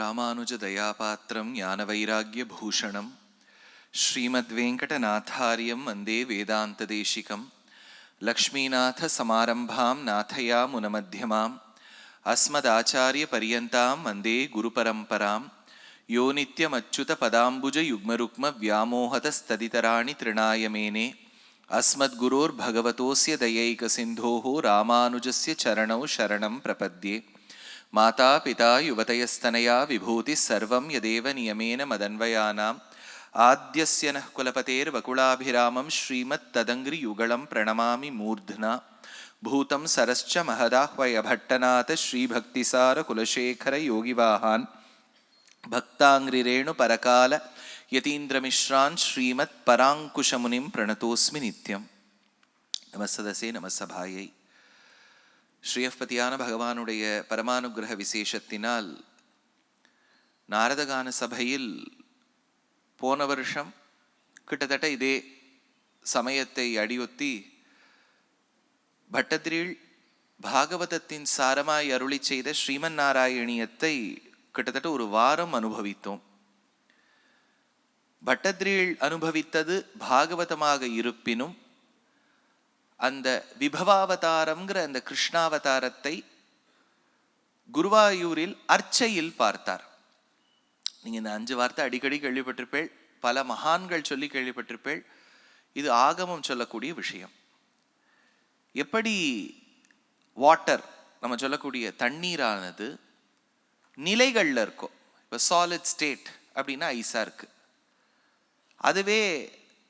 ராமானுஜதயாபாத்திரம் ஞானவைராகிய பூஷணம் ஸ்ரீமத்வேங்கடநாத்தாரியம் வந்தே வேதாந்ததேசிகம் லக்ஷ்மீநாத சமாரம்பாம் நாதையா முனமத்தியமாம் அஸ்மதாச்சாரிய பரியந்தாம் வந்தே குருபரம்பராம் யோ நித்யமச்சுத பதாம்புஜ யுக்மருக்ம வியாமோகத ஸ்ததிதராணி திருணாயமேனே அஸ்மத்குரோர் பகவதோஸ்ய தயைக சிந்தோஹோ ராமானுஜஸ்ய சரணௌ சரணம் பிரபத்யே மாதா பிதா யுவதயஸ்தனயா விபூதி சர்வம் யதேவ நியமேன மதன்வயானாம். ஆத்தியஸ்ய ந குலபதேர் வகுலாபிராமம் ஸ்ரீமத் ததங்கிரி யுகலம் பிரணமாமி மூர்த்னா. பூதம் சரஸ்ச மகதாஹ்வயபட்டநாத ஸ்ரீபக்திசார குலசேகர யோகிவாகான் பக்தாங்கிரேணு பரகால யதீந்திரமிஸ்ரான் ஸ்ரீமத் பராங்குஷமுனிம் பிரணதோஸ்மி நித்யம் நமசதசே நமசபாயை ஸ்ரீயப்பதியான பகவானுடைய பரமானுகிரக விசேஷத்தினால் நாரதகான சபையில் போன வருஷம் கிட்டத்தட்ட இதே சமயத்தை அடியொத்தி பட்டத்ரீழ் பாகவதத்தின் சாரமாய் அருளி செய்த ஸ்ரீமன் நாராயணியத்தை கிட்டத்தட்ட ஒரு வாரம் அனுபவித்தோம். பட்டத்ரீழ் அனுபவித்தது பாகவதமாக இருப்பினும் அந்த விபவாவதாரம்ங்கிற அந்த கிருஷ்ணாவதாரத்தை குருவாயூரில் அர்ச்சையில் பார்த்தார். நீங்க இந்த அஞ்சு வார்த்தை அடிக்கடி கேள்விப்பட்டிருப்பேள் பல மகான்கள் சொல்லி கேள்விப்பட்டிருப்பேள் இது ஆகமம் சொல்லக்கூடிய விஷயம். எப்படி வாட்டர் நம்ம சொல்லக்கூடிய தண்ணீரானது நிலைகளில் இருக்கும் இப்போ சாலிட் ஸ்டேட் அப்படின்னா ஐஸாக இருக்கு. அதுவே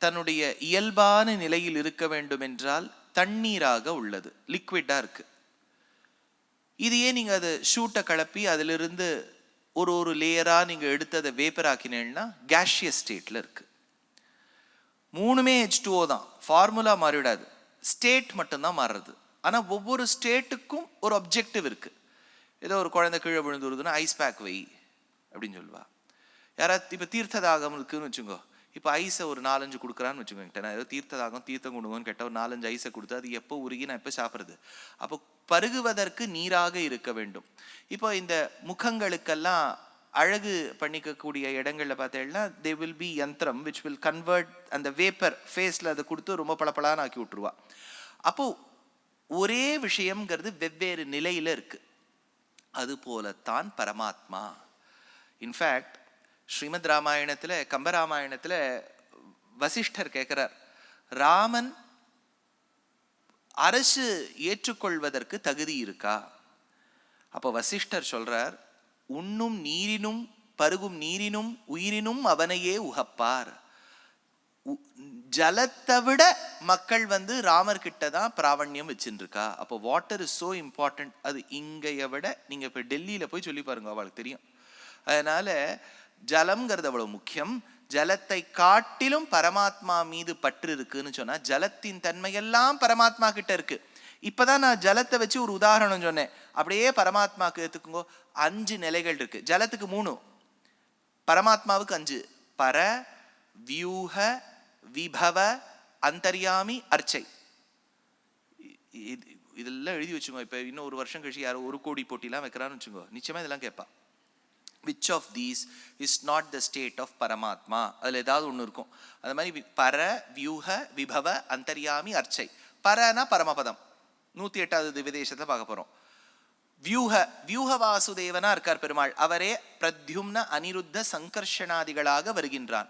தன்னுடைய இயல்பான நிலையில் இருக்க வேண்டும் என்றால் தண்ணீராக உள்ளது லிக்விட்டாக இருக்குது இதையே ஏன் நீங்கள் அதை ஷூட்டை கலப்பி அதிலிருந்து ஒரு ஒரு லேயராக நீங்கள் எடுத்து அதை வேப்பர் ஆக்கினேன்னா கேஷியஸ் ஸ்டேட்டில் இருக்குது மூணுமே ஹெச் டூஓ தான். ஃபார்முலா மாறிவிடாது. ஸ்டேட் மட்டும்தான் மாறுறது. ஆனால் ஒவ்வொரு ஸ்டேட்டுக்கும் ஒரு அப்ஜெக்டிவ் இருக்குது ஏதோ ஒரு குழந்தை கீழே விழுந்து வருதுன்னா ஐஸ் பேக் வை அப்படின்னு சொல்லுவா. யாராவது இப்போ தீர்த்ததாகம் இருக்குன்னு வச்சுக்கோ. இப்போ ஐஸை ஒரு நாலஞ்சு கொடுக்குறான்னு வச்சுக்கோங்க நான் ஏதோ தீர்த்ததாகம் தீர்த்தம் கொடுங்கன்னு கேட்ட ஒரு நாலஞ்சு ஐஸை கொடுத்து அது எப்போ உருகி நான் எப்போ சாப்பிட்றது? அப்போ பருகுவதற்கு நீராக இருக்க வேண்டும். இப்போ இந்த முகங்களுக்கெல்லாம் அழகு பண்ணிக்கக்கூடிய இடங்களில் பார்த்தீங்கன்னா தே வில் பி யந்திரம் விச் வில் கன்வெர்ட் அந்த வேப்பர் ஃபேஸில் அதை கொடுத்து ரொம்ப பளபளான்னு ஆக்கி விட்டுருவா. அப்போ ஒரே விஷயம்ங்கிறது வெவ்வேறு நிலையில் இருக்குது அதுபோலத்தான் பரமாத்மா. இன்ஃபேக்ட் ஸ்ரீமத் ராமாயணத்தில் கம்பராமாயணத்தில் வசிஷ்டர் கேட்குறார் ராமன் அரசு ஏற்றுக்கொள்வதற்கு தகுதி இருக்கா? அப்போ வசிஷ்டர் சொல்றார் உண்ணும் நீரினும் பருகும் நீரினும் உயிரினும் அவனையே உகப்பார். உ- ஜலத்தை விட மக்கள் வந்து ராமர்கிட்ட தான் பிராவண்யம் வச்சுருக்கா அப்போ வாட்டர் இஸ் ஸோ இம்பார்ட்டன்ட் அது இங்கைய விட நீங்கள் இப்போ டெல்லியில் போய் சொல்லி பாருங்க அவளுக்கு தெரியும். அதனால ஜலம்ங்கிறது அவ்வளவு முக்கியம். ஜலத்தை காட்டிலும் பரமாத்மா மீது பற்று இருக்குன்னு சொன்னா ஜலத்தின் தன்மையெல்லாம் பரமாத்மா கிட்ட இருக்கு. இப்பதான் நான் ஜலத்தை வச்சு ஒரு உதாரணம் சொன்னேன். அப்படியே பரமாத்மாக்கு எடுத்துக்கோங்க அஞ்சு நிலைகள் இருக்கு. ஜலத்துக்கு மூணு. பரமாத்மாவுக்கு அஞ்சு. பர வியூக விபவ அந்தர்யாமி அர்ச்சை. இது- இதெல்லாம் எழுதி வச்சுக்கோ இப்போ இன்னும் ஒரு வருஷம் கழிச்சு யாரோ ஒரு கோடி போட்டிலாம் வைக்கிறான்னு வச்சுக்கோ நிச்சயமா இதெல்லாம் கேட்பா. Which of these is not the state of Paramatma அதில் ஏதாவது ஒன்று இருக்கும். அது மாதிரி வி- பர வியூக விபவ அந்தர்யாமி அர்ச்சை. பரனா பரமபதம். நூற்றி எட்டாவது விதேசத்தை பார்க்க போகிறோம் வியூக வியூக வாசுதேவனா இருக்கார் பெருமாள். அவரே பிரத்யும்ன அனிருத்த சங்கர்ஷணாதிகளாக வருகின்றான்.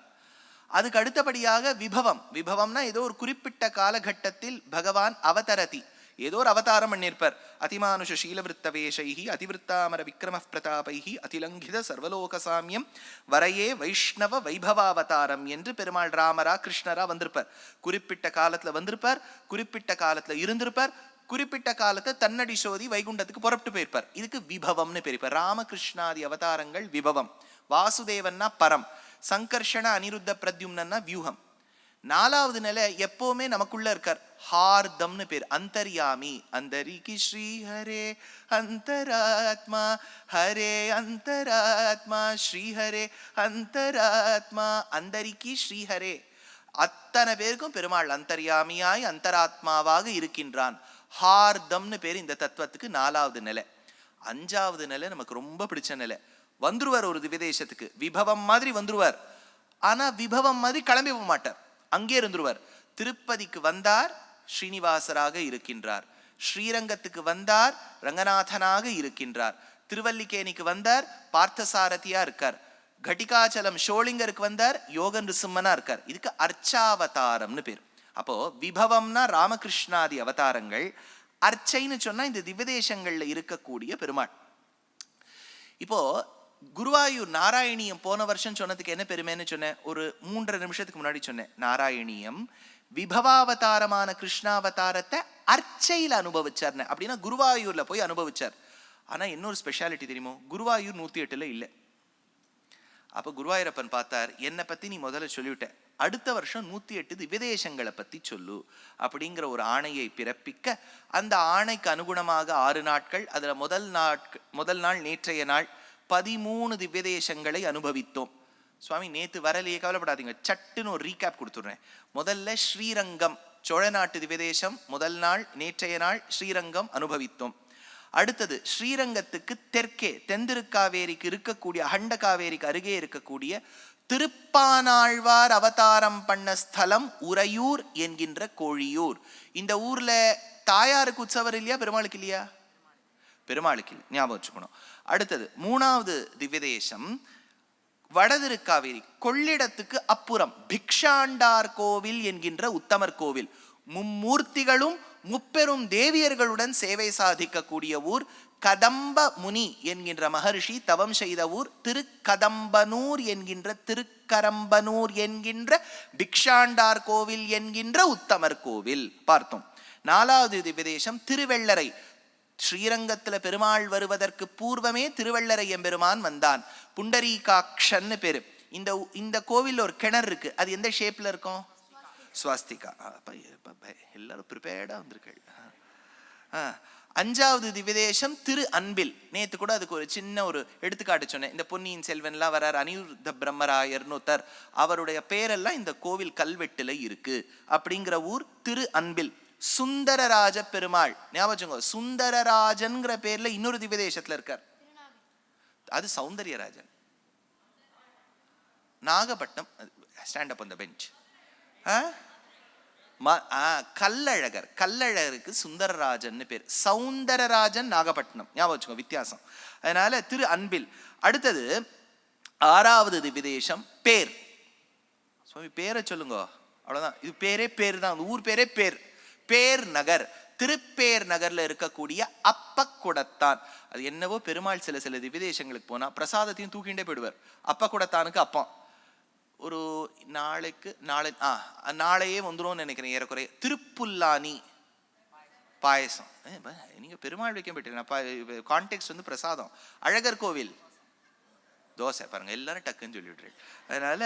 அதுக்கு அடுத்தபடியாக விபவம். விபவம்னா ஏதோ ஒரு குறிப்பிட்ட காலகட்டத்தில் பகவான் அவதரதி. ஏதோ ஒரு அவதாரம் பண்ணியிருப்பார். அதிமானுஷ சீலவிருத்தவேஷைஹி அதிவிருத்தாமர விக்ரம பிரதாபைஹி அதிலங்கித சர்வலோக சாமியம் வரையே வைஷ்ணவ வைபவாவதாரம் என்று பெருமாள் ராமரா கிருஷ்ணரா வந்திருப்பார். குறிப்பிட்ட காலத்தில் வந்திருப்பார் குறிப்பிட்ட காலத்தில் இருந்திருப்பார் குறிப்பிட்ட காலத்தை தன்னடி சோதி வைகுண்டத்துக்கு புறப்பட்டு போயிருப்பார். இதுக்கு விபவம்னு பெரியப்பார் ராமகிருஷ்ணாதி அவதாரங்கள் விபவம். வாசுதேவன்னா பரம். சங்கர்ஷண அனிருத்த பிரத்யும்னா வியூகம். நாலாவது நிலை எப்பவுமே நமக்குள்ள இருக்கார். ஹார்தம்னு பேர். அந்தர்யாமி. அந்தரிகி ஸ்ரீ ஹரே அந்தராத்மா. ஹரே அந்தராத்மா. ஸ்ரீஹரே அந்தராத்மா. அந்தரிக்கி ஸ்ரீஹரே. அத்தனை பேருக்கும் பெருமாள் அந்தர்யாமியாய் அந்தராத்மாவாக இருக்கின்றான். ஹார்தம்னு பேர் இந்த தத்துவத்துக்கு நாலாவது நிலை. அஞ்சாவது நிலை நமக்கு ரொம்ப பிடிச்ச நிலை. வந்துருவார் ஒரு விதேசத்துக்கு விபவம் மாதிரி வந்துருவார். ஆனா விபவம் மாதிரி கிளம்பி போக மாட்டார். அங்கே இருந்துருவார். திருப்பதிக்கு வந்தார் ஸ்ரீனிவாசராக இருக்கின்றார். ஸ்ரீரங்கத்துக்கு வந்தார் ரங்கநாதனாக இருக்கின்றார். திருவல்லிக்கேணிக்கு வந்தார் பார்த்தசாரதியா இருக்கார். கட்டிகாச்சலம் ஷோலிங்கருக்கு வந்தார் யோக நிருசிம்மனா இருக்கார். இதுக்கு அர்ச்சாவதாரம்னு பேர். அப்போ விபவம்னா ராமகிருஷ்ணாதி அவதாரங்கள். அர்ச்சைன்னு சொன்னா இந்த திவ்யதேசங்கள்ல இருக்கக்கூடிய பெருமாள். இப்போ குருவாயூர் நாராயணியம் போன வருஷம் சொன்னதுக்கு என்ன பெருமைன்னு சொன்னேன்? ஒரு மூன்றரை நிமிஷத்துக்கு முன்னாடி சொன்னேன். நாராயணியம் விபவாவதாரமான கிருஷ்ணாவதாரத்தை அர்ச்சையில் அனுபவிச்சார்னு. அப்படின்னா குருவாயூர்ல போய் அனுபவிச்சார். ஆனா இன்னொரு ஸ்பெஷாலிட்டி தெரியுமோ? குருவாயூர் நூத்தி எட்டுல இல்லை. அப்போ குருவாயூரப்பன் பார்த்தார் என்னை பத்தி நீ முதல்ல சொல்லிவிட்ட. அடுத்த வருஷம் நூத்தி எட்டு திவ்யதேசங்களை பத்தி சொல்லு. அப்படிங்கிற ஒரு ஆணையை பிறப்பிக்க அந்த ஆணைக்கு அனுகுணமாக ஆறு நாட்கள் அதுல முதல் நாட்கள் முதல் நாள் நேற்றைய நாள் பதிமூணு திவ்யதேசங்களை அனுபவித்தோம். சுவாமி நேற்று வரலையே கவலைப்படாதீங்க. சட்டுன்னு ஒரு ரீகேப் கொடுத்துட்றேன். முதல்ல ஸ்ரீரங்கம் சோழ நாட்டு திவ்யதேசம் முதல் நாள் நேற்றைய நாள் ஸ்ரீரங்கம் அனுபவித்தோம். அடுத்தது ஸ்ரீரங்கத்துக்கு தெற்கே தென்திருக்காவேரிக்கு இருக்கக்கூடிய அகண்ட காவேரிக்கு அருகே இருக்கக்கூடிய திருப்பானாழ்வார் அவதாரம் பண்ண ஸ்தலம் உறையூர் என்கின்ற கோழியூர். இந்த ஊர்ல தாயாருக்கு உற்சவர் இல்லையா பெருமாளுக்கு இல்லையா? பெருமாளுக்கு இல்லை ஞாபகம் வச்சுக்கணும். அடுத்தது மூணாவது திவ்யதேசம் வடதிருக்காவேரி கொள்ளிடத்துக்கு அப்புறம் பிக்ஷாண்டார் கோவில் என்கின்ற உத்தமர் கோவில். மும்மூர்த்திகளும் முப்பெரும் தேவியர்களுடன் சேவை சாதிக்கக்கூடிய ஊர் கதம்ப முனி என்கின்ற மகர்ஷி தவம் செய்த ஊர் திருக்கதம்பனூர் என்கின்ற திருக்கரம்பனூர் என்கின்ற பிக்ஷாண்டார் கோவில் என்கின்ற உத்தமர் கோவில். பார்த்தோம். நாலாவது திவ்யதேசம் திருவெள்ளரை ஸ்ரீரங்கத்துல பெருமாள் வருவதற்கு பூர்வமே திருவள்ளரை எம்பெருமான் வந்தான். புண்டரீகாக்ஷன்னு பேரு. இந்த இந்த கோவிலில் ஒரு கிணறு இருக்கு. அது எந்த ஷேப்ல இருக்கும்? ஸ்வாஸ்திகா. எல்லாரும் ப்ரிப்பேர்டா வந்திருக்கள். அஞ்சாவது திவ்யதேசம் திரு அன்பில். நேத்து கூட அதுக்கு ஒரு சின்ன ஒரு எடுத்துக்காட்டு சொன்னேன். இந்த பொன்னியின் செல்வன்லாம் வரார் அனிருத்த பிரம்மராயர்னு ஒருத்தர். அவருடைய பேரெல்லாம் இந்த கோவில் கல்வெட்டுல இருக்கு. அப்படிங்கிற ஊர் திரு அன்பில். சுந்தரராஜ பெருமாள் ஞாபகம் சுந்தரராஜன்கிற பேர்ல இன்னொரு திவ்யதேசத்துல இருக்கார். அது சௌந்தரியராஜன் நாகப்பட்டினம் ஸ்டாண்ட் அப் அந்த பெஞ்ச் கல்லழகர் கல்லழகருக்கு சுந்தரராஜன் பேர். சௌந்தரராஜன் நாகப்பட்டினம். ஞாபகம் வித்தியாசம். அதனால திரு அன்பில். அடுத்தது ஆறாவது திவ்யதேசம் பேர். சுவாமி பேரை சொல்லுங்க. அவ்வளோதான் இது பேரே பேர் தான். ஊர் பேரே பேர். பேர் நகர். திருப்பேர் நகர்ல இருக்கக்கூடிய அப்பக்குடத்தான். அது என்னவோ பெருமாள் சில சில திவ்யதேசங்களுக்கு போனா பிரசாதத்தையும் தூக்கிண்டே போயிடுவார். அப்பக்குடத்தானுக்கு அப்பம். ஒரு நாளைக்கு நாளை ஆ நாளையே வந்துடும் நினைக்கிறேன் ஏறக்குறைய. திருப்புல்லானி பாயசம். நீங்க பெருமாள் வைக்க போயிட்டீங்க கான்டெக்ட் வந்து பிரசாதம். அழகர் கோவில். தோசை பாருங்க எல்லாரும் டக்குன்னு சொல்லிவிடுறேன் அதனால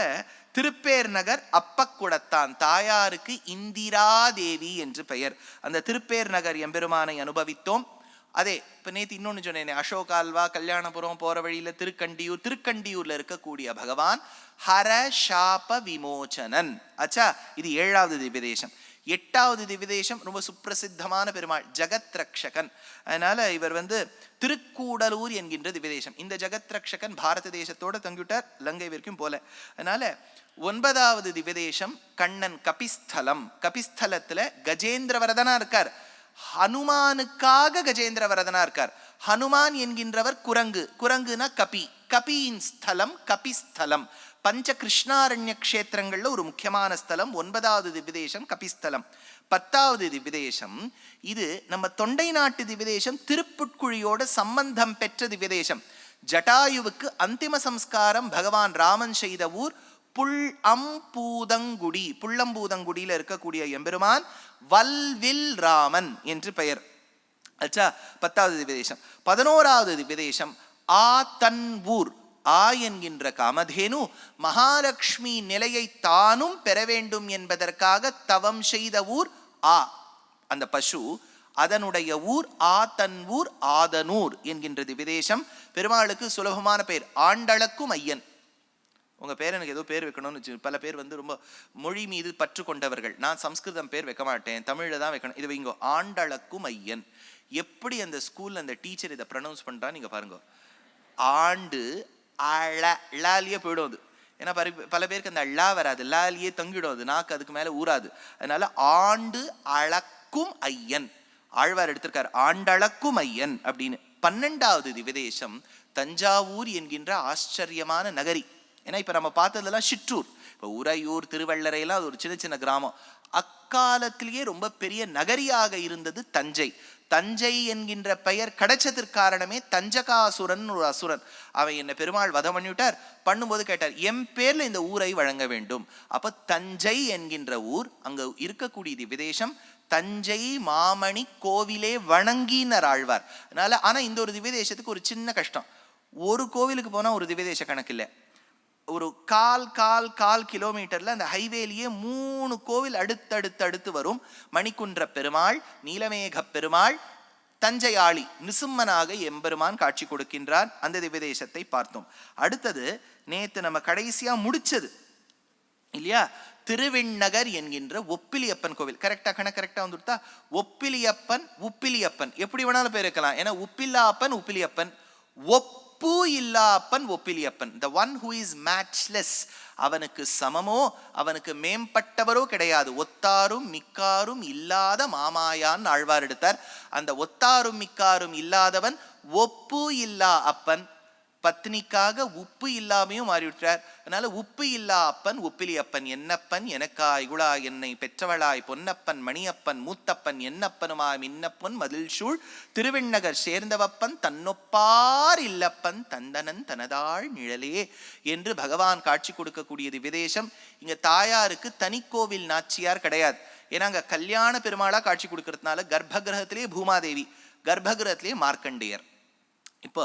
திருப்பேர் நகர் அப்பக்குடத்தான் தாயாருக்கு இந்திரா தேவி என்று பெயர். அந்த திருப்பேர் நகர் எம்பெருமானை அனுபவித்தோம். அதே இப்போ நேத்து இன்னொன்னு சொன்னேனே அசோகால்வா கல்யாணபுரம் போற வழியில திருக்கண்டியூர் திருக்கண்டியூர்ல இருக்கக்கூடிய பகவான் ஹர ஷாப விமோச்சனன். ஆச்சா இது ஏழாவது திவ்யதேசம். எட்டாவது திவ்யதேசம் ரொம்ப சுப்பிரசித்தமான பெருமாள் ஜகத் ரக்ஷகன் அதனால இவர் வந்து திருக்கூடலூர் என்கின்ற திவ்யதேசம். இந்த ஜகத் ரக்ஷகன் பாரத தேசத்தோட தங்கிவிட்டார் லங்கை வரைக்கும் போல. அதனால ஒன்பதாவது திவ்யதேசம் கண்ணன் கபிஸ்தலம். கபிஸ்தலத்துல கஜேந்திர வரதனா இருக்கார். ஹனுமானுக்காக கஜேந்திர வரதனா இருக்கார். ஹனுமான் என்கின்றவர் குரங்கு. குரங்குனா கபி. கபியின் ஸ்தலம் கபிஸ்தலம். பஞ்ச கிருஷ்ணாரண்ய கஷேத்திரங்களில் ஒரு முக்கியமான ஸ்தலம் ஒன்பதாவது திவ்யதேசம் கபிஸ்தலம். பத்தாவது திவ்யதேசம் இது நம்ம தொண்டை நாட்டு திவ்யதேசம் திருப்புட்குழியோட சம்பந்தம் பெற்ற திவ்யதேசம். ஜட்டாயுவுக்கு அந்திம சம்ஸ்காரம் பகவான் ராமன் செய்த ஊர் புல் அம்பூதங்குடி புள்ளம்பூதங்குடியில இருக்கக்கூடிய எம்பெருமான் வல்வில் ராமன் என்று பெயர். அச்சா பத்தாவது திவ்யதேசம். பதினோராவது திவ்யதேசம் ஆ தன் ஊர். ஆ என்கின்ற காமதேனு மகாலட்சுமி நிலையை தானும் பெற வேண்டும் என்பதற்காக தவம் செய்த ஊர் ஆ. அந்த பசு அதனுடைய ஊர் ஆ தன் ஊர் ஆதனூர் என்கின்றது விதேசம். பெருமாளுக்கு சுலபமான பெயர். ஆண்டளக்கும் ஐயன். உங்கள் பேர் எனக்கு ஏதோ பேர் வைக்கணும்னு வச்சு பல பேர் வந்து ரொம்ப மொழி மீது பற்று கொண்டவர்கள். நான் சம்ஸ்கிருதம் பேர் வைக்க மாட்டேன். தமிழில் தான் வைக்கணும். இது வைங்கோ ஆண்டளக்கும் ஐயன். எப்படி அந்த ஸ்கூலில் அந்த டீச்சர் இதை ப்ரனவுன்ஸ் பண்ணுறான்னு நீங்கள் பாருங்க. ஆண்டு அழ ழாலியே போயிடும் அது. ஏன்னா பல பேருக்கு அந்த ழா வராது. லாலியே தங்கிடும் அது. நாக்கு அதுக்கு மேலே ஊறாது. அதனால ஆண்டு அளக்கும் ஐயன். ஆழ்வார் எடுத்திருக்கார். ஆண்டளக்கும் ஐயன் அப்படின்னு. பன்னெண்டாவது திவிதேசம் தஞ்சாவூர் என்கின்ற ஆச்சரியமான நகரி. ஏன்னா இப்போ நம்ம பார்த்ததெல்லாம் சிற்றூர். இப்போ உறையூர் திருவள்ளரையெல்லாம் அது ஒரு சின்ன சின்ன கிராமம். அக்காலத்திலேயே ரொம்ப பெரிய நகரியாக இருந்தது தஞ்சை. தஞ்சை என்கின்ற பெயர் கிடைச்சதற்கு காரணமே தஞ்சகாசுரன் ஒரு அசுரன். அவன் என்ன பெருமாள் வதம் பண்ணிவிட்டார். பண்ணும்போது கேட்டார் என் பேர்ல இந்த ஊரை வழங்க வேண்டும்? அப்ப தஞ்சை என்கின்ற ஊர் அங்க இருக்கக்கூடியது விதேசம் தஞ்சை மாமணி கோவிலே வணங்கினர் ஆழ்வார். அதனால ஆனா இந்த ஒரு திவ்யதேசத்துக்கு ஒரு சின்ன கஷ்டம். ஒரு கோவிலுக்கு போனா ஒரு திவ்யதேச கணக்கு இல்லை. ஒரு கால் கால் கால் கிலோமீட்டரில் அந்த ஹைவேலியே மூணு கோவில் அடுத்தடுத்து அடுத்து வரும். மணிக்குன்ற பெருமாள் நீலமேக பெருமாள் தஞ்சை ஆளி நிசும்மனாக எம்பெருமான் காட்சி கொடுக்கின்றார். அந்த திவ்யதேசத்தை பார்த்தோம். அடுத்தது நேத்து நம்ம கடைசியா முடிச்சது. இல்லையா? திருவிண்ணகர் என்கின்ற ஒப்பிலியப்பன் கோவில். கரெக்டாக கணக்கு கரெக்டாக வந்துடுத்தா ஒப்பிலியப்பன் உப்பிலியப்பன். எப்படி வேணாலும் பேர் இருக்கலாம். ஏன்னா உப்பில்லாப்பன் உப்பிலியப்பன். ஒப் ஒப்பு இல்லாப்பன் Oppiliappan the one who is matchless அவனுக்கு சமமோ அவனுக்கு மேம்பட்டவரோ கிடையாது. ஒத்தாரும் மிக்காரும் இல்லாத மாமாயான் ஆழ்வார் எடுத்தார். அந்த ஒத்தாரும் மிக்காரும் இல்லாதவன் ஒப்பு இல்லா அப்பன். பத்னிக்காக உப்பு இல்லாமையும் மாறிவிட்டார். அதனால உப்பு இல்லா அப்பன் உப்பிலியப்பன் என்னப்பன் எனக்காய் குழாய் என்னை பெற்றவளாய் பொன்னப்பன் மணியப்பன் மூத்தப்பன் என்னப்பனுமாய் மின்னப்பன் மதில் சூழ் சேர்ந்தவப்பன் தன்னொப்பார் இல்லப்பன் தந்தனன் தனதாள் நிழலே என்று பகவான் காட்சி கொடுக்கக்கூடியது விதேசம் இங்க தாயாருக்கு தனிக்கோவில் நாச்சியார் கிடையாது. ஏன்னா அங்க கல்யாண பெருமாளா காட்சி கொடுக்கறதுனால கர்ப்பகிரகத்திலே பூமாதேவி கர்ப்பகிரகத்திலே மார்க்கண்டேயர். இப்போ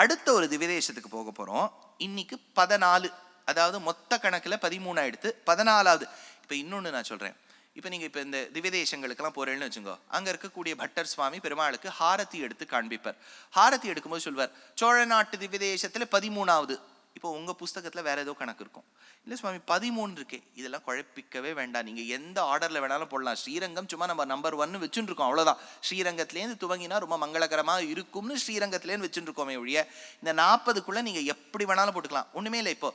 அடுத்த ஒரு திவிதேசத்துக்கு போக போகிறோம் இன்னைக்கு பதினாலு அதாவது மொத்த கணக்கில் பதிமூணு எடுத்து பதினாலாவது. இப்போ இன்னொன்று நான் சொல்கிறேன் இப்போ நீங்கள் இப்போ இந்த திவ்யதேசங்களுக்கெல்லாம் போகிறேன்னு வச்சுக்கோ அங்கே இருக்கக்கூடிய பட்டர் சுவாமி பெருமாளுக்கு ஹாரதி எடுத்து காண்பிப்பார். ஹாரதி எடுக்கும்போது சொல்வார் சோழ நாட்டு திவ்யதேசத்துல பதிமூணாவது. இப்போ உங்கள் புஸ்தகத்தில் வேறு ஏதோ கணக்கு இருக்கும். இல்லை சுவாமி பதிமூணு இருக்கே இதெல்லாம் குழப்பிக்கவே வேண்டாம். நீங்கள் எந்த ஆர்டரில் வேணாலும் போடலாம். ஸ்ரீரங்கம் சும்மா நம்ம நம்பர் ஒன்னு வச்சுட்டு இருக்கோம் ஸ்ரீரங்கத்துலேருந்து துவங்கினா ரொம்ப மங்களகரமாக இருக்கும்னு ஸ்ரீரங்கத்துலேருந்து வச்சுட்டு இருக்கோமே ஒழிய இந்த நாற்பதுக்குள்ளே நீங்கள் எப்படி வேணாலும் போட்டுக்கலாம். ஒன்றுமே இல்லை இப்போ.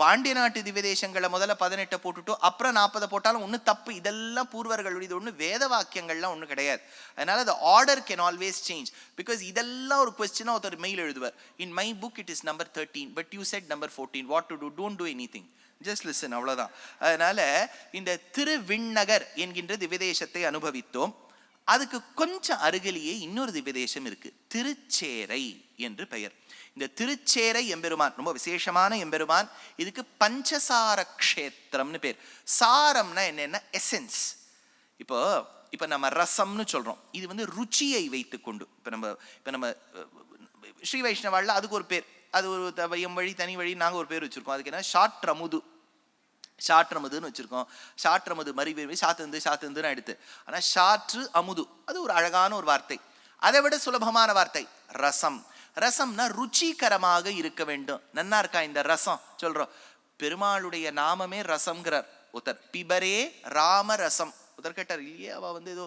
பாண்டிய நாட்டு திவ்யதேசங்களை முதல்ல பதினெட்டை போட்டுட்டு அப்புறம் நாற்பதை போட்டாலும் ஒன்றும் தப்பு. இதெல்லாம் பூர்வர்களுடைய இது ஒன்று வேத வாக்கியங்கள்லாம் ஒன்றும் கிடையாது. அதனால் அது order can always change because இதெல்லாம் ஒரு கொஸ்டினாக ஒருத்தர் மெயில் எழுதுவார். In my book it is number thirteen but you said number fourteen what to do don't do anything just listen அவ்வளோதான் அதனால இந்த திருவிண்ணகர் என்கின்ற திவ்யதேசத்தை அனுபவித்தோம். அதுக்கு கொஞ்சம் அருகிலேயே இன்னொரு திவ்யதேசம் இருக்கு. திருச்சேரை என்று பெயர். இந்த திருச்சேரை எம்பெருமான் ரொம்ப விசேஷமான எம்பெருமான். இதுக்கு பஞ்சசார க்ஷேத்திரம்னு பேர். சாரம்னா என்னென்ன எசன்ஸ் இப்போ இப்போ நம்ம ரசம்னு சொல்றோம். இது வந்து ருச்சியை வைத்துக்கொண்டு. இப்போ நம்ம இப்போ நம்ம ஸ்ரீ வைஷ்ணவாளில் அதுக்கு ஒரு பேர். அது ஒரு த- எம் வழி தனி வழி நாங்கள் ஒரு பேர் வச்சுருக்கோம். அதுக்கு என்ன? ஷாட்ரமுது. ஷாட்ரமுதுன்னு வச்சிருக்கோம். ஷாட்ரமுது மறி வேர்வை சாத்துந்து சாத்துந்துன்னு எடுத்து ஆனால் ஷாற்று அமுது. அது ஒரு அழகான ஒரு வார்த்தை. அதை விட சுலபமான வார்த்தை ரசம். ரசம்னா ருச்சிகரமாக இருக்க வேண்டும். நன்னா இருக்கா இந்த ரசம்? சொல்கிறோம் பெருமாளுடைய நாமமே ரசம்ங்கிறார். ஒருத்தர் பிபரே ராம ரசம் ஒருத்தர் இல்லையே வந்து ஏதோ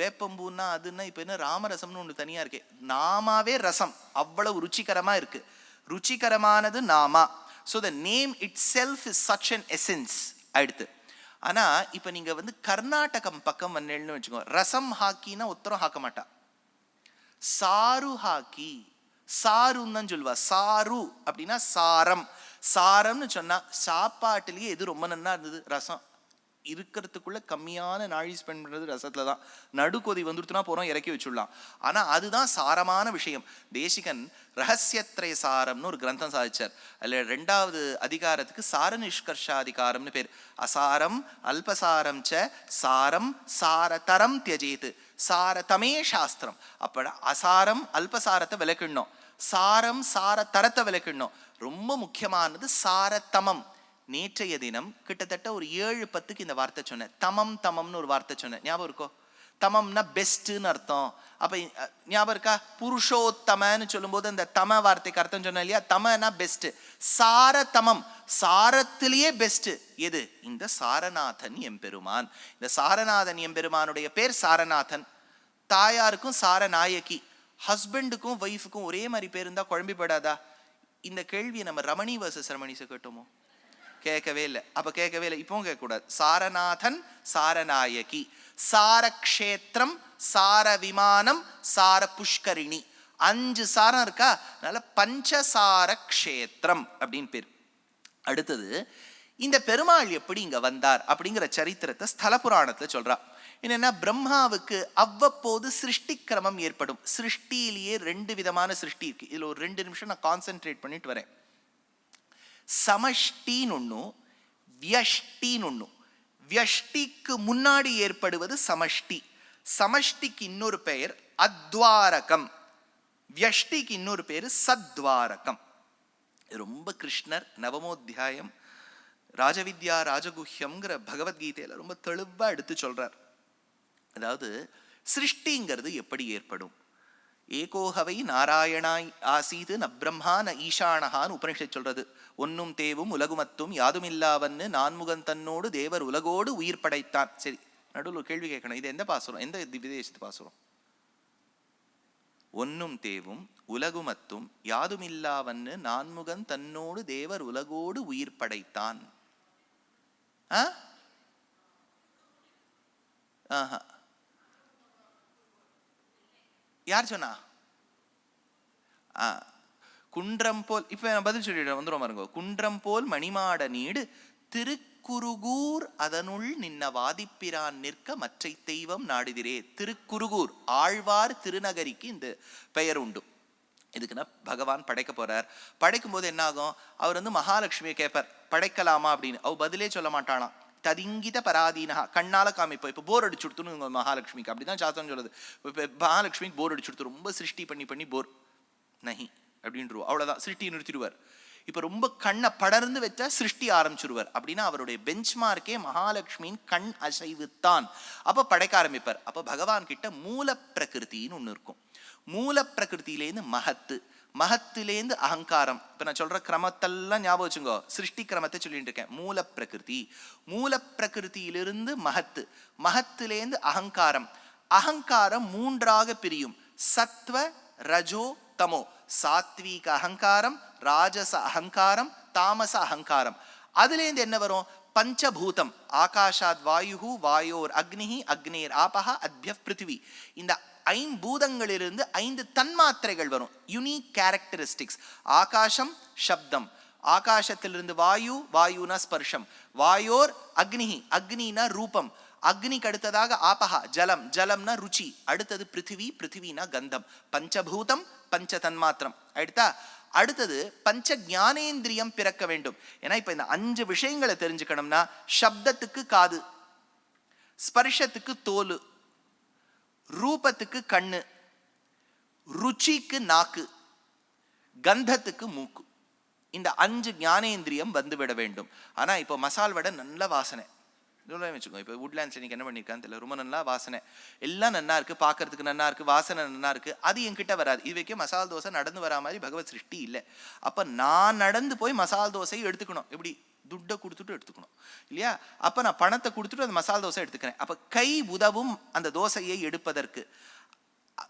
வேப்பம்பூன்னா அதுன்னா இப்போ என்ன ராமரசம்னு ஒன்று தனியா இருக்கே. நாமாவே ரசம். அவ்வளவு ருச்சிகரமா இருக்கு. ருச்சிகரமானது நாமா. So the name itself is such an essence அடுத்து. ஆனா இப்போ நீங்க வந்து கர்நாடகம் பக்கம் வந்தேன்னு வச்சுக்கோ ரசம் ஹாக்கினா உத்தரம் ஹாக்க மாட்டா. சாரு ஹாக்கி. சாருன்னு தான் சொல்லுவா. சாரு அப்படின்னா சாரம். சாரம்னு சொன்னா சாப்பாட்டுலயே எது ரொம்ப நன்னா இருந்தது? ரசம். இருக்கிறதுக்குள்ள கம்மியான நாழி ஸ்பெண்ட் பண்ணுறது ரசத்துல தான். நடுக்கொதி வந்துருத்துனா போகிறோம் இறக்கி வச்சுடலாம். ஆனா அதுதான் சாரமான விஷயம். தேசிகன் ரகசியத்திரை சாரம்னு ஒரு கிரந்தம் சாதிச்சார். அதில் ரெண்டாவது அதிகாரத்துக்கு சார நிஷ்கர்ஷாதிகாரம்னு பேர். அசாரம் அல்பசாரம் ச சாரம் சாரதரம் தியஜேத்து சாரதமே சாஸ்திரம். அப்போ அசாரம் அல்பசாரத்தை விளக்கிடணும். சாரம் சாரதரத்தை விளக்கிடணும். ரொம்ப முக்கியமானது சாரதமம். நேற்றைய தினம் கிட்டத்தட்ட ஒரு ஏழு பத்துக்கு இந்த வார்த்தை சொன்னேன். தமம் தமம்னு ஒரு வார்த்தை சொன்னேன். ஞாபகம் இருக்கோ? தமம்னா பெஸ்ட்டுன்னு அர்த்தம். அப்போ ஞாபகம் இருக்கா? புருஷோத்தமன்னு சொல்லும்போது அந்த தம வார்த்தைக்கு அர்த்தம் சொன்னேன் இல்லையா? தமனா பெஸ்ட்டு. சாரதமம். சாரத்திலேயே பெஸ்ட் எது? இந்த சாரநாதன் எம்பெருமான். இந்த சாரநாதன் எம்பெருமானுடைய பேர் சாரநாதன். தாயாருக்கும் சாரநாயகி. ஹஸ்பண்டுக்கும் ஒய்ஃபுக்கும் ஒரே மாதிரி பேர் இருந்தால் குழம்பி இந்த கேள்வியை நம்ம ரமணி வர்சஸ் ரமணிஸை கேட்டோமோ? கேட்கவே இல்லை. அப்ப கேட்கவே இல்லை. இப்பவும் கேட்கக்கூடாது. சாரநாதன் சாரநாயகி. சாரக்ஷேத்திரம் சார விமானம் சார புஷ்கரிணி அஞ்சு சாரம் இருக்கா? அதனால பஞ்சசார க்ஷேத்திரம் அப்படின்னு பேர். அடுத்தது இந்த பெருமாள் எப்படி இங்க வந்தார் அப்படிங்கிற சரித்திரத்தை ஸ்தல புராணத்துல சொல்றா. என்னன்னா பிரம்மாவுக்கு அவ்வப்போது சிருஷ்டி கிரமம் ஏற்படும். சிருஷ்டியிலேயே ரெண்டு விதமான சிருஷ்டி இருக்கு. இதுல ஒரு ரெண்டு நிமிஷம் நான் கான்சென்ட்ரேட் பண்ணிட்டு வரேன். சமஷ்டின்னு ஒண்ணு வியஷ்டின்னு ஒண்ணு. வியஷ்டிக்கு முன்னாடி ஏற்படுவது சமஷ்டி. சமஷ்டிக்கு இன்னொரு பெயர் அத்வாரகம். வியஷ்டிக்கு இன்னொரு பேர் சத்வாரகம். ரொம்ப கிருஷ்ணர் நவமோத்தியாயம் ராஜவித்யா ராஜகுஹ்யம்ங்கிற பகவத்கீதையில ரொம்ப தெளிவாக எடுத்து சொல்றார். அதாவது சிருஷ்டிங்கிறது எப்படி ஏற்படும்? ஏகோகவை நாராயணாய் ஆசீது ந பிரம்மா ந ஈசானஹான்னு உபனிஷத் சொல்றது. ஒன்னும் தேவும் உலகுமத்தும் யாதுமில்லாவன்னு நான்முகன் தன்னோடு தேவர் உலகோடு உயிர் படைத்தான். சரி நடுவில் ஒரு கேள்வி கேட்கணும். இது எந்த பாசுரம்? எந்த விதேசத்து பாசுரம்? ஒன்னும் தேவும் உலகுமத்தும் யாதுமில்லாவன்னு நான்முகன் தன்னோடு தேவர் உலகோடு உயிர் படைத்தான். ஆ? ஆஹா. யார் சொன்னா? ஆ குன்றம் போல் இப்ப நான் பதில் சொல்லிடுறேன் வந்துடும் பாருங்க. குன்றம் போல் மணிமாட நீடு திருக்குருகூர் அதனுள் நின்ன வாதிப்பிரான் நிற்க மற்றை தெய்வம் நாடுதிரே திருக்குருகூர் ஆழ்வார் திருநகரிக்கு இந்த பெயர் உண்டு. இதுக்குன்னா பகவான் படைக்க போறார். படைக்கும் போது என்ன ஆகும் அவர் வந்து மகாலட்சுமியை கேட்பார் படைக்கலாமா அப்படின்னு. அவ பதிலே சொல்ல மாட்டானா ததிங்கித பராதீனா கண்ணால காமிப்போம் இப்போ போர் அடிச்சு கொடுத்துன்னு உங்க மகாலட்சுமிக்கு. அப்படிதான் சாஸ்திரம் சொல்லுது. இப்போ மகாலட்சுமிக்கு போர் அடிச்சு கொடுத்து ரொம்ப சிருஷ்டி பண்ணி பண்ணி போர் நஹி. அப்படின்றவோ. அவ்வளோதான் சிருஷ்டி நிறுத்திடுவார். இப்போ ரொம்ப கண்ணை படர்ந்து வச்சா சிருஷ்டி ஆரம்பிச்சிருவார். அப்படின்னா அவருடைய பெஞ்ச் மார்க்கே மகாலட்சுமியின் கண் அசைவுத்தான். அப்போ படைக்க ஆரம்பிப்பார். அப்போ பகவான் கிட்ட மூல பிரகிருத்தின்னு ஒன்று இருக்கும். மூல பிரகிருத்திலேருந்து மகத்து. மகத்திலேருந்து அகங்காரம். இப்போ நான் சொல்ற கிரமத்தெல்லாம் ஞாபகம் வச்சுங்கோ. சிருஷ்டி கிரமத்தை சொல்லிட்டு இருக்கேன். மூல பிரகிருதி மூல பிரகிருதியிலிருந்து மகத்து. மகத்திலேருந்து அகங்காரம். அகங்காரம் மூன்றாக பிரியும். சத்வ ரஜோ தமோ. சாத்வீக அகங்காரம் ராஜச அகங்காரம் தாமச அகங்காரம். அதுலேருந்து என்ன வரும்? பஞ்சபூதம். ஆகாஷாத் வாயு வாயோர் அக்னிஹி அக்னேர் ஆபஹா அத்ய பிருத்திவி. இந்த ஐம்பூதங்களிலிருந்து ஐந்து தன்மாத்திரைகள் வரும். யுனிக் கேரக்டரிஸ்டிக்ஸ் ஆகாசம் சப்தம். ஆகாசத்திலிருந்து வாயு வாயுனா ஸ்பர்ஷம். வாயோர் அக்னிஹி. அக்னினா ரூபம். அக்னிக்கு அடுத்ததாக ஆபஹா ஜலம். ஜலம்னா ருச்சி. அடுத்தது பிருத்திவி பிருத்திவினா கந்தம். பஞ்சபூதம் பஞ்ச தன்மாத்திரம் அடுத்தா அடுத்தது பஞ்ச ஞானேந்திரியம் பிறக்க வேண்டும். ஏன்னா இப்போ இந்த அஞ்சு விஷயங்களை தெரிஞ்சுக்கணும்னா சப்தத்துக்கு காது ஸ்பர்ஷத்துக்கு தோலு ரூபத்துக்கு கண்ணு ருச்சிக்கு நாக்கு கந்தத்துக்கு மூக்கு. இந்த அஞ்சு ஞானேந்திரியம் வந்துவிட வேண்டும். ஆனால் இப்போ மசால் வடை நல்ல வாசனை. இதெல்லாம் வச்சுக்கோ இப்போ வுட்லேண்ட்ஸ்ல நீங்க என்ன பண்ணியிருக்கான்னு தெரியல. ரொம்ப நல்லா வாசனை. எல்லாம் நல்லா இருக்குது பார்க்கறதுக்கு நல்லா இருக்குது வாசனை நல்லா இருக்குது அது என்கிட்ட வராது. இது வரைக்கும் மசால் தோசை நடந்து வரா மாதிரி பகவத் சிருஷ்டி இல்லை. அப்போ நான் நடந்து போய் மசால் தோசையை எடுத்துக்கணும். இப்படி துட்டை கொடுத்துட்டு எடுத்துக்கணும். இல்லையா? அப்போ நான் பணத்தை கொடுத்துட்டு அந்த மசால் தோசை எடுத்துக்கிறேன். அப்போ கை உதவும் அந்த தோசையை எடுப்பதற்கு.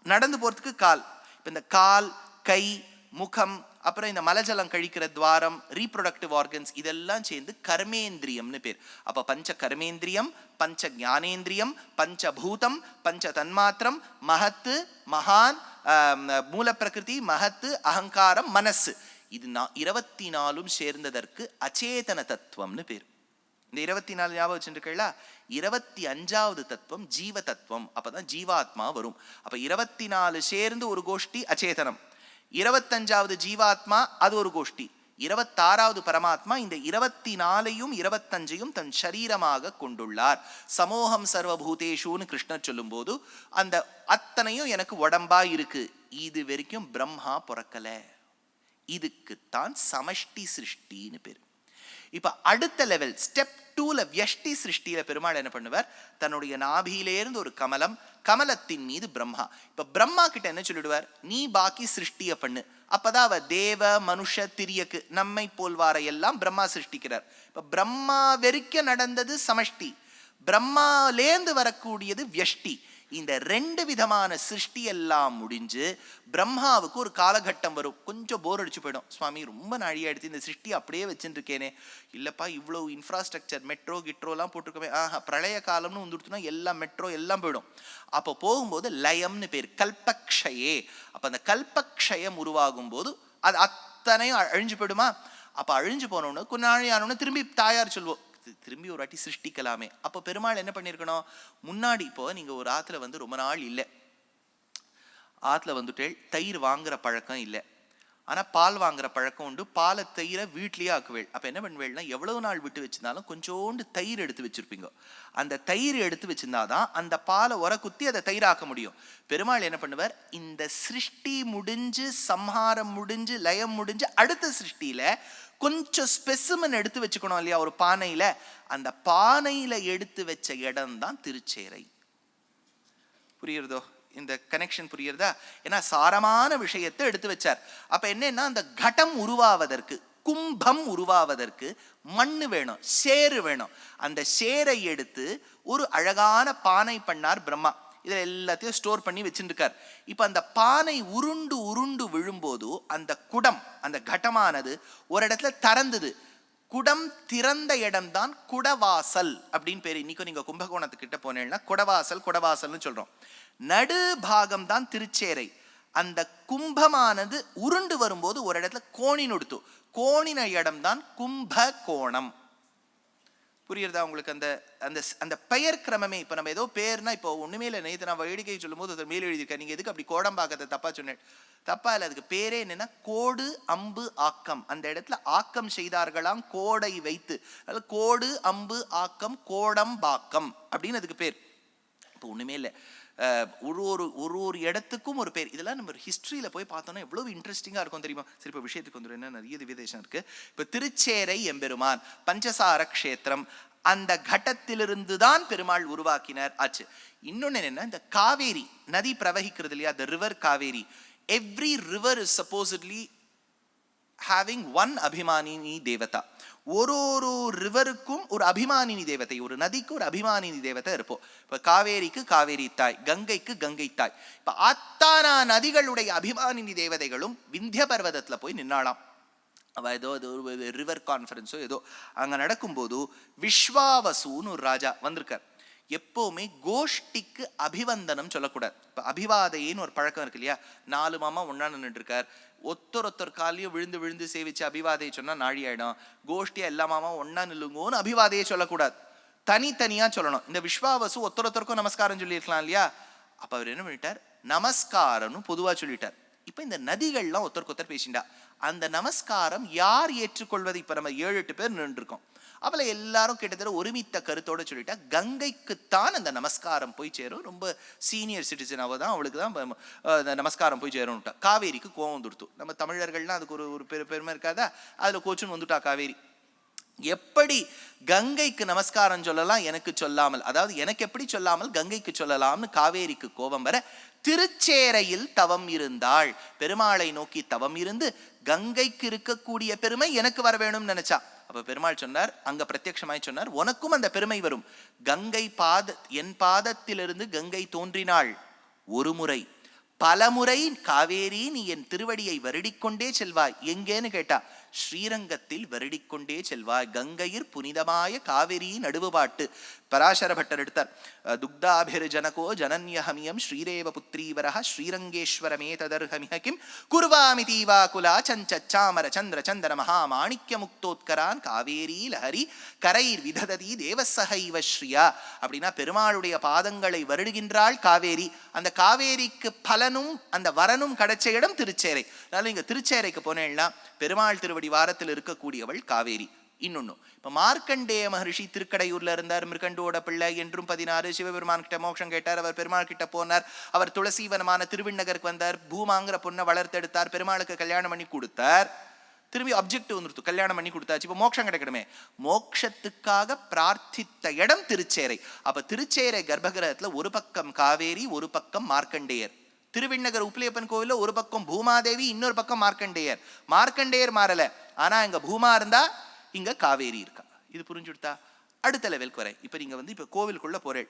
நடந்து போகிறதுக்கு கால். இப்போ இந்த கால் கை முகம் அப்புறம் இந்த மலஜலம் கழிக்கிற துவாரம் ரீப்ரொடக்டிவ் ஆர்கன்ஸ் இதெல்லாம் சேர்ந்து கர்மேந்திரியம்னு பேர். அப்போ பஞ்ச கர்மேந்திரியம் பஞ்ச ஞானேந்திரியம் பஞ்சபூதம் பஞ்ச தன்மாத்திரம் மகத்து மகான் மூலப்பிரகிருதி மகத்து அகங்காரம் மனசு. இது நான் இருபத்தி நாலும் சேர்ந்ததற்கு அச்சேதன தத்துவம்னு பேர். இந்த இருபத்தி நாலு ஞாபகம் வச்சுருக்கீங்களா இருபத்தி அஞ்சாவது தத்துவம் ஜீவ தத்துவம். அப்பதான் ஜீவாத்மா வரும். அப்போ இருபத்தி நாலு சேர்ந்து ஒரு கோஷ்டி அச்சேதனம். இருபத்தஞ்சாவது ஜீவாத்மா அது ஒரு கோஷ்டி. இருபத்தாறாவது பரமாத்மா இந்த இருபத்தி நாலையும் இருபத்தஞ்சையும் தன் சரீரமாக கொண்டுள்ளார். சமோகம் சர்வபூதேஷுன்னு கிருஷ்ணர் சொல்லும்போது அந்த அத்தனையும் எனக்கு உடம்பா இருக்கு. இது வரைக்கும் பிரம்மா பிறக்கல. இதுக்குத்தான் சமஷ்டி சிருஷ்டின்னு பேர். இப்ப அடுத்த லெவல் ஸ்டெப் டூல வியஷ்டி சிருஷ்டியில பெருமாள் என்ன பண்ணுவார்? தன்னுடைய நாபியிலேருந்து ஒரு கமலம் கமலத்தின் மீது பிரம்மா. இப்ப பிரம்மா கிட்ட என்ன சொல்லிடுவார்? நீ பாக்கி சிருஷ்டிய பண்ணு. அப்பதான் அவ தேவ மனுஷ திரியக்கு நம்மை போல்வார எல்லாம் பிரம்மா சிருஷ்டிக்கிறார். இப்ப பிரம்மா வெறிக்க நடந்தது சமஷ்டி. பிரம்மாலேந்து வரக்கூடியது வியஷ்டி. இந்த ரெண்டு விதமான சிருஷ்டி எல்லாம் முடிஞ்சு பிரம்மாவுக்கு ஒரு காலகட்டம் வரும். கொஞ்சம் போர் அடிச்சு போயிடும். சுவாமி ரொம்ப நாழியா எடுத்து இந்த சிருஷ்டி அப்படியே வச்சுருக்கேனே. இல்லைப்பா இல்லப்பா இவ்வளவு இன்ஃப்ராஸ்ட்ரக்சர் மெட்ரோ கிட்ரோலாம் போட்டிருக்கோமே. ஆஹா பிரளய காலம்னு வந்துடுத்துனா எல்லாம் மெட்ரோ எல்லாம் போயிடும். அப்போ போகும்போது லயம்னு பேர் கல்பக்ஷயே. அப்போ அந்த கல்பக்ஷயம் உருவாகும் போது அது அத்தனையும் அழிஞ்சு போயிடுமா? அப்போ அழிஞ்சு போனோன்னு கொஞ்ச நாள் ஆனோன்னு திரும்பி தாயார் சொல்வோம் திரும்பி ஒரு வாட்டி சிருஷ்டிக்கலாமே. அப்போ பெருமாள் என்ன பண்ணியிருக்கணும் முன்னாடி இப்போ நீங்கள் ஒரு ஆற்றுல வந்து ரொம்ப நாள் இல்லை. ஆற்றுல வந்துட்டு தயிர் வாங்குற பழக்கம் இல்லை. ஆனால் பால் வாங்குற பழக்கம் உண்டு. பாலை தயிரை வீட்லேயே ஆக்குவேள். அப்போ என்ன பண்ணுவேள்னா எவ்வளவு நாள் விட்டு வச்சிருந்தாலும் கொஞ்சோண்டு தயிர் எடுத்து வச்சிருப்பீங்க. அந்த தயிர் எடுத்து வச்சிருந்தாதான் அந்த பாலை உர குத்தி அதை தயிராக்க முடியும். பெருமாள் என்ன பண்ணுவார்? இந்த சிருஷ்டி முடிஞ்சு சம்ஹாரம் முடிஞ்சு லயம் முடிஞ்சு அடுத்த சிருஷ்டியில கொஞ்சம் ஸ்பெசிமன் எடுத்து வச்சுக்கணும் இல்லையா ஒரு பானையில. அந்த பானையில எடுத்து வச்ச இடம் தான் திருச்சேரை. புரியுறதோ? இந்த கனெக்ஷன் புரியுறதா? ஏன்னா சாரமான விஷயத்தை எடுத்து வச்சார். அப்ப என்னன்னா அந்த கடம் உருவாவதற்கு கும்பம் உருவாவதற்கு மண் வேணும் சேறு வேணும். அந்த சேரை எடுத்து ஒரு அழகான பானை பண்ணார் பிரம்மா. இதில் எல்லாத்தையும் ஸ்டோர் பண்ணி வச்சுருக்கார் இப்போ அந்த பானை உருண்டு உருண்டு விழும்போது அந்த குடம் அந்த கட்டமானது ஒரு இடத்துல திறந்தது. குடம் திறந்த இடம்தான் குடவாசல் அப்படின்னு பேர். இன்னைக்கும் நீங்க கும்பகோணத்துக்கிட்ட போனீங்கன்னா குடவாசல் குடவாசல்னு சொல்றோம். நடு பாகம் தான் திருச்சேரை. அந்த கும்பமானது உருண்டு வரும்போது ஒரு இடத்துல கோணி நொடுத்து. கோணின இடம்தான் கும்பகோணம். புரியுறதா உங்களுக்கு அந்த அந்த அந்த பெயர் கிரமமே? இப்போ நம்ம ஏதோ பேர்னா இப்போ ஒன்றுமே இல்லை. நேற்று நான் வேடிக்கை சொல்லும்போது அதை மேல் எழுதியிருக்கேன் நீங்கள் எதுக்கு அப்படி கோடம்பாக்கத்தை தப்பா சொன்னேன் தப்பா இல்லை. அதுக்கு பேரே என்னென்னா கோடு அம்பு ஆக்கம். அந்த இடத்துல ஆக்கம் செய்தார்களாம் கோடை வைத்து. அதாவது கோடு அம்பு ஆக்கம் கோடம்பாக்கம் அப்படின்னு அதுக்கு பேர். இப்போ ஒன்றுமே இல்லை. ஒரு ஒரு ஒரு ஒரு இடத்துக்கும் ஒரு பேர். இதெல்லாம் நம்ம ஹிஸ்ட்ரியில் போய் பார்த்தோம்னா எவ்வளோ இன்ட்ரெஸ்டிங்காக இருக்கும் தெரியுமா? சரி இப்போ விஷயத்துக்கு வந்துடும் என்ன நிறைய விதேசம் இருக்கு. இப்போ திருச்சேரை எம்பெருமான் பஞ்சசார க்ஷேத்திரம் அந்த கட்டத்திலிருந்து தான் பெருமாள் உருவாக்கினார். ஆச்சு. இன்னொன்று என்னென்னா இந்த காவேரி நதி பிரவகிக்கிறது இல்லையா? The river Kaveri. Every river is supposedly having one abhimanini devata ஒரு ஒரு ரிவருக்கும் ஒரு அபிமானினி தேவதை ஒரு நதிக்கு ஒரு அபிமானினி தேவதை இருப்போம். இப்போ காவேரிக்கு காவேரி தாய் கங்கைக்கு கங்கை தாய். இப்போ அத்தானா நதிகளுடைய அபிமானினி தேவதைகளும் விந்திய பர்வதத்தில் போய் நின்னாலாம் அவள் ஏதோ அது ஒரு ரிவர் கான்ஃபரன்ஸோ ஏதோ அங்கே நடக்கும்போது விஸ்வாவசுன்னு ஒரு ராஜா வந்திருக்கார். எப்போவுமே கோஷ்டிக்கு அபிவந்தனம் சொல்லக்கூடாது. இப்போ அபிவாதையின்னு ஒரு பழக்கம் இருக்கு இல்லையா? நாலு மாமா ஒன்றா நின்றுட்டுருக்கார் ஒத்தர் ஒத்தர் காலையும் விழுந்து விழுந்து சேவிச்சு அபிவாதையை சொன்னால் நாழி ஆயிடும். கோஷ்டியா எல்லா மாமா ஒன்றா நில்லுங்கோன்னு அபிவாதையை சொல்லக்கூடாது. தனித்தனியாக சொல்லணும். இந்த விஸ்வாவசு ஒத்தர் ஒருத்தருக்கும் நமஸ்காரம் சொல்லியிருக்கலாம் இல்லையா? அப்போ அவர் என்ன பண்ணிட்டார்? நமஸ்காரம்னு பொதுவாக சொல்லிட்டார். இப்போ இந்த நதிகள்லாம் ஒருத்தருக்கு ஒருத்தர் பேசிண்டா அந்த நமஸ்காரம் யார் ஏற்றுக்கொள்வது இப்போ நம்ம ஏழு எட்டு பேர் நின்றுருக்கோம் அவளை எல்லாரும் கிட்டத்தட்ட ஒருமித்த கருத்தோட சொல்லிட்டா கங்கைக்குத்தான் அந்த நமஸ்காரம் போய் சேரும். ரொம்ப சீனியர் சிட்டிசன் தான் அவளுக்கு தான் அந்த நமஸ்காரம் போய் சேரும்ட்டா காவேரிக்கு கோவம் வந்துடுத்து நம்ம தமிழர்கள்லாம் அதுக்கு ஒரு ஒரு பெரு பெருமை இருக்காதா? அதில் கோச்சுன்னு வந்துட்டா காவேரி. எப்படி கங்கைக்கு நமஸ்காரம் சொல்லலாம் எனக்கு சொல்லாமல்? அதாவது எனக்கு எப்படி சொல்லாமல் கங்கைக்கு சொல்லலாம்னு காவேரிக்கு கோபம் வர திருச்சேரையில் தவம் இருந்தாள். பெருமாளை நோக்கி தவம் இருந்து கங்கைக்கு இருக்கக்கூடிய பெருமை எனக்கு வர வேணும்னு நினைச்சா. அப்ப பெருமாள் சொன்னார் அங்க பிரத்யட்சமாய் சொன்னார் உனக்கும் அந்த பெருமை வரும். கங்கை பாத என் பாதத்திலிருந்து கங்கை தோன்றினாள் ஒரு முறை. பலமுறை காவேரி நீ என் திருவடியை வருடிக்கொண்டே செல்வாய். எங்கேன்னு கேட்டா ஸ்ரீரங்கத்தில் வருடிக்கொண்டே செல்வாய். கங்கையிற் புனிதமாய காவிரி நடுவுபாட்டு. பராசர பட்டர் எடுத்தார். துக்தாபிர் ஜனகோ ஜனன்யஹமியம் ஸ்ரீரேவ புத்ரீவரः ஸ்ரீரங்கேஸ்வரமே ததர்ஹமிஹ கிம் குர்வாமி தீவா குலா சஞ்சச்சாமர சந்திர மகா மாணிக்க முக்தோத்கரான் காவேரி லஹரி கரைர் விதததி தேவசகைவ ஸ்ரீயா. அப்படின்னா பெருமாளுடைய பாதங்களை வருடுகின்றாள் காவேரி. அந்த காவேரிக்கு பலனும் அந்த வரனும் கிடைச்ச இடம் திருச்சேரை. அதனால இங்க திருச்சேரைக்கு போனேன்னா பெருமாள் திருவடி அடிவாரத்தில் இருக்கக்கூடியவள் காவேரி. இன்னொன்னு இப்ப மார்க்கண்டேய மகரிஷி திருக்கடையூர்ல இருந்தார் மிருகண்டோட பிள்ளை என்றும் பதினாறு சிவபெருமான் கிட்ட மோட்சம் கேட்டார் அவர் பெருமாள் கிட்ட போனார் அவர் துளசீவனமான திருவிண்ணகருக்கு வந்தார் பூமாங்கிற பொண்ணை வளர்த்தெடுத்தார் பெருமாளுக்கு கல்யாணம் பண்ணி கொடுத்தார் திரும்பி அப்ஜெக்ட் வந்துருத்து கல்யாணம் பண்ணி கொடுத்தாச்சு இப்போ மோட்சம் கிடைக்கணுமே. மோட்சத்துக்காக பிரார்த்தித்த இடம் திருச்சேரை. அப்ப திருச்சேரை கர்ப்பகிரகத்துல ஒரு பக்கம் காவேரி ஒரு பக்கம் மார்க்கண்டேயர். திருவிண்ணகர் உப்பிலியப்பன் கோவிலில் ஒரு பக்கம் பூமாதேவி இன்னொரு பக்கம் மார்க்கண்டேயர். மார்க்கண்டேயர் மாறல. ஆனா இங்க பூமா இருந்தா இங்க காவேரி இருக்கா? இது புரிஞ்சுடுத்தா? அடுத்த லெவலுக்கு வரேன். இப்போ நீங்க வந்து இப்போ கோவிலுக்குள்ள போறேன்.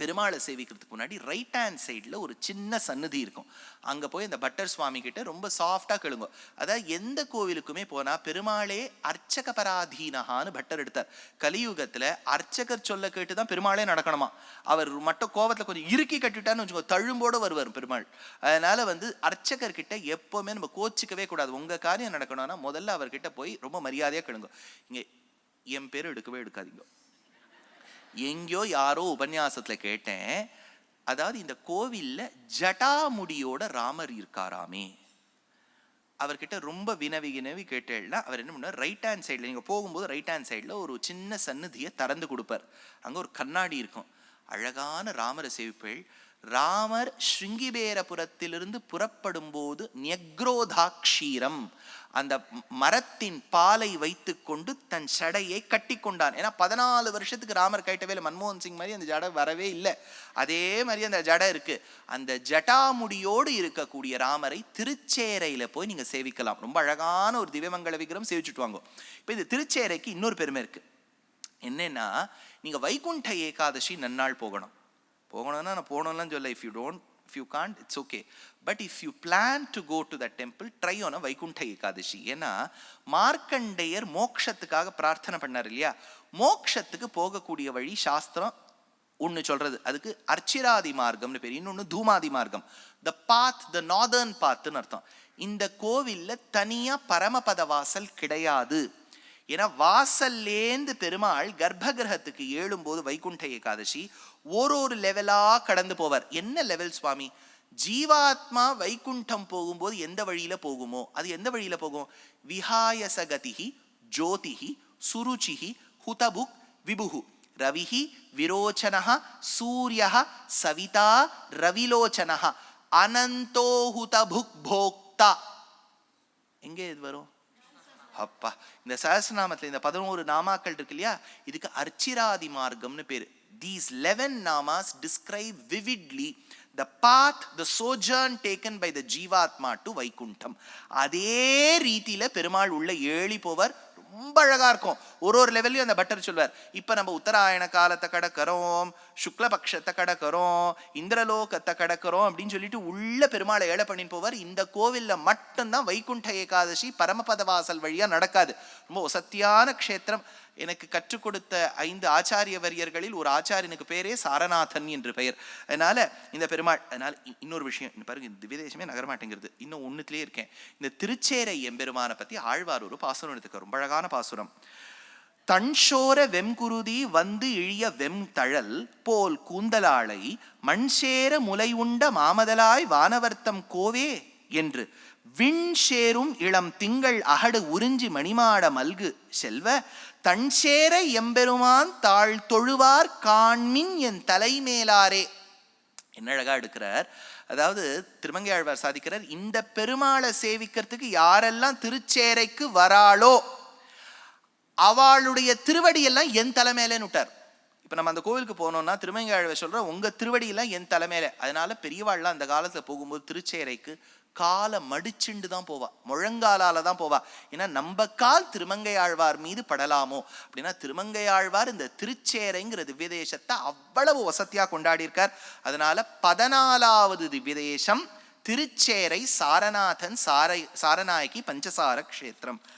பெருமாளை சேவிக்கிறதுக்கு முன்னாடி ரைட் ஹேண்ட் சைடில் ஒரு சின்ன சன்னதி இருக்கும். அங்கே போய் அந்த பட்டர் சுவாமி கிட்ட ரொம்ப சாஃப்டாக கேளுங்க. அதாவது எந்த கோவிலுக்குமே போனால் பெருமாளே அர்ச்சக பராதீனகான்னு பட்டர் எடுத்தார். கலியுகத்தில் அர்ச்சகர் சொல்ல கேட்டு தான் பெருமாளே நடக்கணுமா? அவர் மட்டும் கோவத்தில் கொஞ்சம் இறுக்கி கட்டிட்டான்னு வச்சுக்கோ தழும்போடு வருவார் பெருமாள். அதனால வந்து அர்ச்சகர்கிட்ட எப்போவுமே நம்ம கோச்சிக்கவே கூடாது. உங்கள் காரியம் நடக்கணும்னா முதல்ல அவர்கிட்ட போய் ரொம்ப மரியாதையாக கழுங்கோ இங்கே என் பேர் எடுக்கவே எடுக்காதீங்க. எங்கேயோ யாரோ உபன்யாசத்தில் கேட்டேன். அதாவது இந்த கோவிலில் ஜட்டாமுடியோட ராமர் இருக்காராமே. அவர்கிட்ட ரொம்ப வினவி வினவி கேட்டேன்னா அவர் என்ன பண்ணார் ரைட் ஹேண்ட் சைடில் நீங்கள் போகும்போது ரைட் ஹேண்ட் சைடில் ஒரு சின்ன சன்னதியை திறந்து கொடுப்பார். அங்கே ஒரு கண்ணாடி இருக்கும். அழகான ராமரை சேவிப்பேள். ராமர் ஸ்ருங்கிபேரபுரத்திலிருந்து புறப்படும் போது நியக்ரோதாக்ஷீரம் அந்த மரத்தின் பாலை வைத்துக்கொண்டு தன் சடையை கட்டி கொண்டான் ஏன்னா பதினாலு வருஷத்துக்கு ராமர் கைட்டவே இல்லை மன்மோகன் சிங் மாதிரி அந்த ஜடை வரவே இல்லை. அதே மாதிரி அந்த ஜடை இருக்கு. அந்த ஜட்டாமுடியோடு இருக்கக்கூடிய ராமரை திருச்சேரையில போய் நீங்க சேவிக்கலாம். ரொம்ப அழகான ஒரு திவ்யமங்கல விக்கிரம் சேவிச்சுட்டு வாங்க. இப்போ இந்த திருச்சேரைக்கு இன்னொரு பெருமை இருக்கு. என்னன்னா நீங்க வைகுண்ட ஏகாதசி நன்னாள் போகணும். போகணும்னா நான் போகணும்லாம் சொல்ல if you don't if you can't it's okay but if you plan to go to the temple try on a Vaikunta Ekadasi ஏன்னா மார்க்கண்டேயர் மோக்ஷத்துக்காக பிரார்த்தனை பண்ணார் இல்லையா? மோக்ஷத்துக்கு போகக்கூடிய வழி சாஸ்திரம் ஒன்று சொல்றது. அதுக்கு அர்ச்சிராதி மார்க்கம்னு பேர். இன்னொன்று தூமாதி மார்க்கம். த பாத் த நார்தர்ன் பாத்துன்னு அர்த்தம். இந்த கோவில்ல தனியா பரமபத வாசல் கிடையாது. ஏன்னா வாசல்லேந்து பெருமாள் கர்ப்ப கிரகத்துக்கு ஏழும்போது வைகுண்ட ஏகாதசி ஒரு ஒரு லெவலா கடந்து போவார். என்ன லெவல் சுவாமி? ஜீவாத்மா வைகுண்டம் போகும்போது எந்த வழியில போகுமோ? அது எந்த வழியில போகும்? விஹாயசகதிஹி ஜோதிஹி சுருச்சிஹி ஹுதபுக் விபுகு ரவிஹி விரோச்சனஹ சூரியஹ சவிதா ரவிலோச்சனஹ. அனந்தோஹுதபுக் போக்தா. எங்கே இது வரும்? அப்பா இந்த சஹஸ்ரநாமத்தில் இந்த பதினோரு நாமாக்கள் இருக்கு இல்லையா? இதுக்கு அர்ச்சிராதி மார்க்கம்னு பேர். These eleven namas describe vividly the path the sojourn taken by the Jivatma to Vaikuntam. அதே ரீதியில பெருமாள் உள்ள ஏழி போவர் ரொம்ப அழகா இருக்கும். ஒரு ஒரு லெவல்லையும் அந்த பட்டர் சொல்வார். இப்போ நம்ம உத்தராயண காலத்தை கடக்கிறோம் சுக்லபக்ஷத்தை கடக்கிறோம் இந்திரலோகத்தை கடக்கிறோம் அப்படின்னு சொல்லிட்டு உள்ள பெருமாளை ஏழை பண்ணின்னு போவார். இந்த கோவில்ல மட்டும்தான் வைகுண்ட ஏகாதசி பரமபத வாசல் வழியா நடக்காது. ரொம்ப ஒசத்தியான க்ஷேத்திரம். எனக்கு கற்றுக் கொடுத்த ஐந்து ஆச்சாரிய வரியர்களில் ஒரு ஆச்சாரியனுக்கு பேரே சாரநாதன் என்று பெயர். அதனால இந்த பெருமாள் அதனால இன்னொரு விஷயம் பாருங்க இந்த திவ்யதேசமே நகரமாட்டேங்கிறது இன்னும் ஒண்ணுத்திலே இருக்கேன். இந்த திருச்சேரை எம்பெருமானை பத்தி ஆழ்வார் ஒரு பாசுரம் எடுத்துக்க ரொம்ப அழகான பாசுரம். தன்ஷோர வெம்குருதி வந்து இழிய வெம் தழல் போல் கூந்தலாளை மண்சேர முலை உண்ட மாமதலாய் வானவர்த்தம் கோவே என்று. விண் சேரும் இளம் திங்கள் அகடு உறிஞ்சி மணிமாட மல்கு செல்வ தன்சேர எம்பெருமான் தாழ் தொழுவார் காண்மின் என் தலைமேலாரே. என்ன அழகா எடுக்கிறார். அதாவது திருமங்கையாழ்வார் சாதிக்கிறார் இந்த பெருமாளை சேவிக்கிறதுக்கு யாரெல்லாம் திருச்சேரைக்கு வராளோ அவளுடைய திருவடியெல்லாம் என் தலைமையிலேன்னு விட்டார். இப்போ நம்ம அந்த கோவிலுக்கு போனோம்னா திருமங்கை ஆழ்வை சொல்கிறோம் உங்கள் திருவடியெல்லாம் என் தலைமையில அதனால பெரியவாள்லாம் அந்த காலத்தில் போகும்போது திருச்சேரைக்கு காலை மடிச்சுண்டு தான் போவா. முழங்காலால தான் போவா. ஏன்னா நம்ம கால் திருமங்கையாழ்வார் மீது படலாமோ? அப்படின்னா திருமங்கையாழ்வார் இந்த திருச்சேரைங்கிற திவ்யதேசத்தை அவ்வளவு வசதியா கொண்டாடி இருக்கார் அதனால பதினாலாவது திவ்யதேசம் திருச்சேரை சாரநாதன் சாரை சாரநாயகி பஞ்சசார க்ஷேத்திரம்.